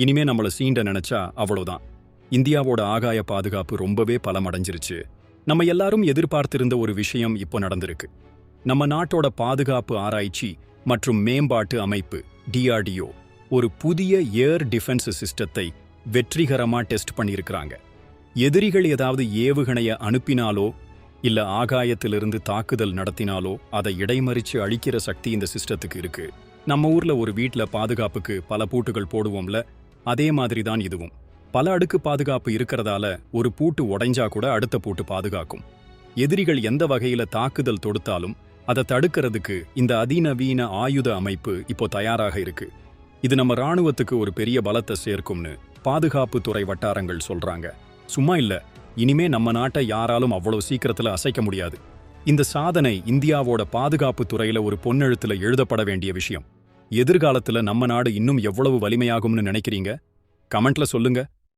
இனிமே நம்மள சீண்ட நினைச்சா அவ்வளவுதான். இந்தியாவோட ஆகாய பாதுகாப்பு ரொம்பவே பலமடைஞ்சிருச்சு. நம்ம எல்லாரும் எதிர்பார்த்திருந்த ஒரு விஷயம் இப்போ நடந்திருக்கு. நம்ம நாட்டோட பாதுகாப்பு ஆராய்ச்சி மற்றும் மேம்பாட்டு அமைப்பு டிஆர்டிஓ ஒரு புதிய ஏர் டிஃபென்ஸ் சிஸ்டத்தை வெற்றிகரமா டெஸ்ட் பண்ணியிருக்கிறாங்க. எதிரிகள் ஏதாவது ஏவுகணைய அனுப்பினாலோ இல்ல ஆகாயத்திலிருந்து தாக்குதல் நடத்தினாலோ அதை இடைமறிச்சு அழிக்கிற சக்தி இந்த சிஸ்டத்துக்கு இருக்கு. நம்ம ஊர்ல ஒரு வீட்டில் பாதுகாப்புக்கு பல பூட்டுகள் போடுவோம்ல அதே மாதிரி தான் இதுவும். பல அடுக்கு பாதுகாப்பு இருக்கிறதால ஒரு பூட்டு உடைஞ்சா கூட அடுத்த பூட்டு பாதுகாக்கும். எதிரிகள் எந்த வகையில தாக்குதல் தொடுத்தாலும் அதை தடுக்கிறதுக்கு இந்த அதிநவீன ஆயுத அமைப்பு இப்போ தயாராக இருக்கு. இது நம்ம ராணுவத்துக்கு ஒரு பெரிய பலத்தை சேர்க்கும்னு பாதுகாப்பு துறை வட்டாரங்கள் சொல்றாங்க. சும்மா இல்ல இனிமே நம்ம நாட்டை யாராலும் அவ்வளவு சீக்கிரத்துல அசைக்க முடியாது. இந்த சாதனை இந்தியாவோட பாதுகாப்பு துறையில ஒரு பொன்னெழுத்துல எழுதப்பட வேண்டிய விஷயம். எதிர்காலத்துல நம்ம நாடு இன்னும் எவ்வளவு வலிமையாகும்னு நினைக்கிறீங்க? கமெண்ட்ல சொல்லுங்க.